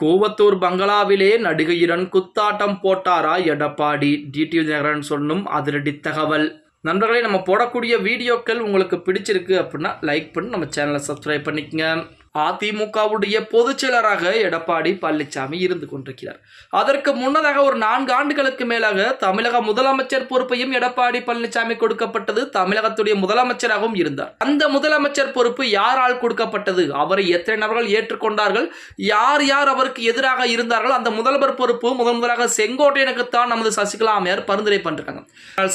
கூவத்தூர் பங்களாவிலே நடிகையுடன் குத்தாட்டம் போட்டாரா எடப்பாடி? டிடிவி நகரன் சொன்னும் அதிரடி தகவல். நண்பர்களே நம்ம போடக்கூடிய வீடியோக்கள் உங்களுக்கு பிடிச்சிருக்கு அப்படின்னா லைக் பண்ணி நம்ம சேனலை சப்ஸ்கிரைப் பண்ணிக்கங்க. அதிமுகவுடைய பொதுச் செயலராக எடப்பாடி பழனிசாமி இருந்து கொண்டிருக்கிறார். அதற்கு முன்னதாக ஒரு நான்கு ஆண்டுகளுக்கு மேலாக தமிழக முதலமைச்சர் பொறுப்பையும் எடப்பாடி பழனிசாமி கொடுக்கப்பட்டது தமிழகத்துடைய முதலமைச்சராகவும் இருந்தார். அந்த முதலமைச்சர் பொறுப்பு யாரால் கொடுக்கப்பட்டது? அவரை எத்தனை நபர்கள் ஏற்றுக்கொண்டார்கள்? யார் யார் அவருக்கு எதிராக இருந்தார்கள்? அந்த முதல்வர் பொறுப்பு முதன் முதலாக செங்கோட்டையனுக்குத்தான் நமது சசிகலா அம்மையார் பரிந்துரை பண்ணிருக்காங்க.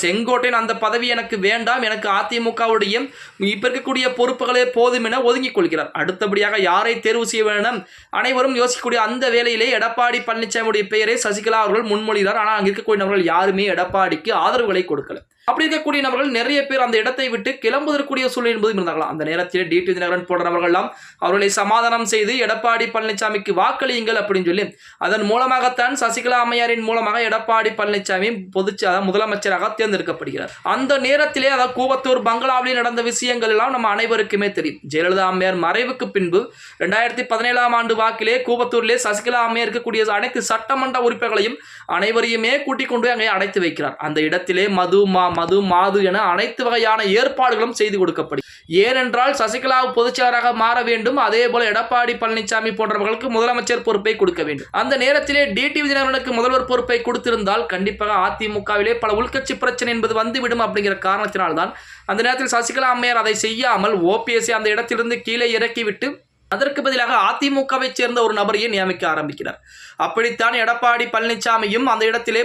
செங்கோட்டையன் அந்த பதவி எனக்கு வேண்டாம். எனக்கு அதிமுகவுடைய இப்ப இருக்கக்கூடிய பொறுப்புகளே போதும் என ஒதுங்கிக் கொள்கிறார். அடுத்தபடியாக யாரை தேர்வு செய்ய வேண்டும்? அனைவரும் யோசிக்கக்கூடிய அந்த வேளையிலே எடப்பாடி பழனிசாமியுடைய பெயரை சசிகலா அவர்கள் முன்மொழிகிறார். ஆனால் அங்கே இருக்கக்கூடிய நபர்கள் யாருமே எடப்பாடிக்கு ஆதரவுகளை கொடுக்கல. அப்படி இருக்கக்கூடிய நபர்கள் நிறைய பேர் அந்த இடத்தை விட்டு கிளம்புவதற்குரிய சூழல் என்பதும் இருந்தார்களாம். அந்த நேரத்தில் டிடி தினகரன் போன்ற நபர்கள்லாம் அவர்களை சமாதானம் செய்து எடப்பாடி பழனிசாமிக்கு வாக்களியுங்கள் அப்படின்னு சொல்லி அதன் மூலமாகத்தான் சசிகலா அம்மையாரின் மூலமாக எடப்பாடி பழனிசாமி பொதுச் முதலமைச்சராக தேர்ந்தெடுக்கப்படுகிறார். அந்த நேரத்திலே அதாவது கூவத்தூர் பங்களாவில் நடந்த விஷயங்கள் எல்லாம் நம்ம அனைவருக்குமே தெரியும். ஜெயலலிதா அம்மையார் மறைவுக்கு பின்பு ரெண்டாயிரத்தி பதினேழாம் ஆண்டு வாக்கிலே கூவத்தூரிலே சசிகலா அம்மையார் இருக்கக்கூடிய அனைத்து சட்டமன்ற உறுப்பினர்களையும் அனைவரையுமே கூட்டிக் கொண்டு அங்கே அடைத்து வைக்கிறார். அந்த இடத்திலே மது மா மது மாது என அனைத்து வகையான ஏற்பாடுகளும் செய்து கொடுக்கப்படும் ஏனென்றால் சசிகலா பொதுச்செயலராக மாற வேண்டும். அதே போல எடப்பாடி பழனிசாமி போன்றவர்களுக்கு முதலமைச்சர் பொறுப்பை கொடுக்க வேண்டும். அந்த நேரத்திலே டிடிவி தினகரனுக்கு முதல்வர் பொறுப்பை கொடுத்திருந்தால் கண்டிப்பாக அதிமுகவிலே பல உள்கட்சி பிரச்சனை என்பது வந்துவிடும் அப்படிங்கிற காரணத்தினால்தான் அந்த நேரத்தில் சசிகலா அம்மையார் அதை செய்யாமல் ஓபிஎஸ்சி அந்த இடத்திலிருந்து கீழே இறக்கிவிட்டு அதற்கு பதிலாக அதிமுகவை சேர்ந்த ஒரு நபரையே நியமிக்க ஆரம்பிக்கிறார். அப்படித்தான் எடப்பாடி பழனிசாமியும் அந்த இடத்திலே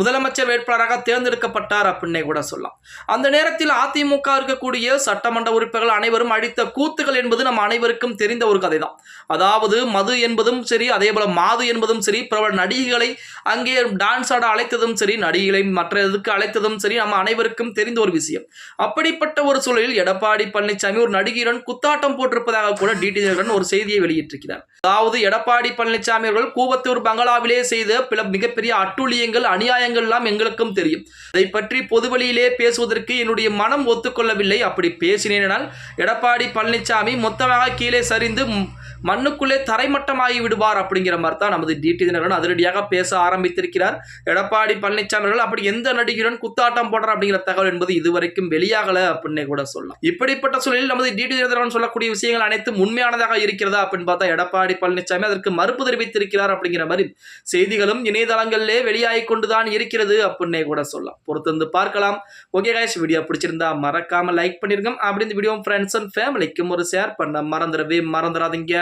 முதலமைச்சர் வேட்பாளராக தேர்ந்தெடுக்கப்பட்டார் அப்படின்னே கூட சொல்லலாம். அந்த நேரத்தில் அதிமுக இருக்கக்கூடிய சட்டமன்ற உறுப்பினர்கள் அனைவரும் அடித்த கூத்துகள் என்பது நம் அனைவருக்கும் தெரிந்த ஒரு கதை தான் அதாவது மது என்பதும் சரி அதே போல மாது என்பதும் சரி பிரபல நடிகைகளை அங்கே டான்ஸ் ஆட அழைத்ததும் சரி நடிகைகளை மற்ற இதுக்கு அழைத்ததும் சரி நம்ம அனைவருக்கும் தெரிந்த ஒரு விஷயம். அப்படிப்பட்ட ஒரு சூழலில் எடப்பாடி பழனிசாமி ஒரு நடிகையுடன் குத்தாட்டம் போட்டிருப்பதாக கூட டிடி தினகரன் ஒரு செய்தியை வெளியிட்டிருக்கிறார். அதாவது எடப்பாடி பழனிசாமி அவர்கள் கூவத்தூர் பங்களாவிலே செய்த பல மிகப்பெரிய அட்டுழியங்கள் அநியாயங்கள் எல்லாம் எங்களுக்கும் தெரியும். அதை பற்றி பொதுவெளியிலே பேசுவதற்கு என்னுடைய மனம் ஒத்துக்கொள்ளவில்லை. அப்படி பேசினேனால் எடப்பாடி பழனிசாமி மொத்தமாக கீழே சரிந்து மண்ணுக்குள்ளே தரைமட்டமாகி விடுவார் அப்படிங்கிற மாதிரி தான் நமது டிடி தினகரன் அதிரடியாக பேச ஆரம்பித்திருக்கிறார். எடப்பாடி பழனிசாமி அவர்கள் அப்படி எந்த நடிகருடன் குத்தாட்டம் போடுறார் அப்படிங்கிற தகவல் என்பது இதுவரைக்கும் வெளியாகல அப்படின்னே கூட சொல்லலாம். இப்படிப்பட்ட சூழலில் நமது டிடி தினகரன் சொல்லக்கூடிய விஷயங்கள் அனைத்தும் உண்மையானதாக இருக்கிறதா அப்படின்னு பார்த்தா எடப்பாடி பழனிசாமி அதற்கு மறுப்பு தெரிவித்திருக்கிறார் அப்படிங்கிற மாதிரி செய்திகளும் இணையதளங்களிலே வெளியாகி கொண்டுதான் இருக்கிறது அப்படின்னே கூட சொல்லலாம். பொறுத்திருந்து பார்க்கலாம். ஓகே கைஸ் வீடியோ பிடிச்சிருந்தா மறக்காம லைக் பண்ணிருங்க. அப்படி இந்த வீடியோ ஃப்ரெண்ட்ஸ் அண்ட் ஃபேமிலிக்கும் ஒரு ஷேர் பண்ண மறந்துடவே மறந்துடாதீங்க.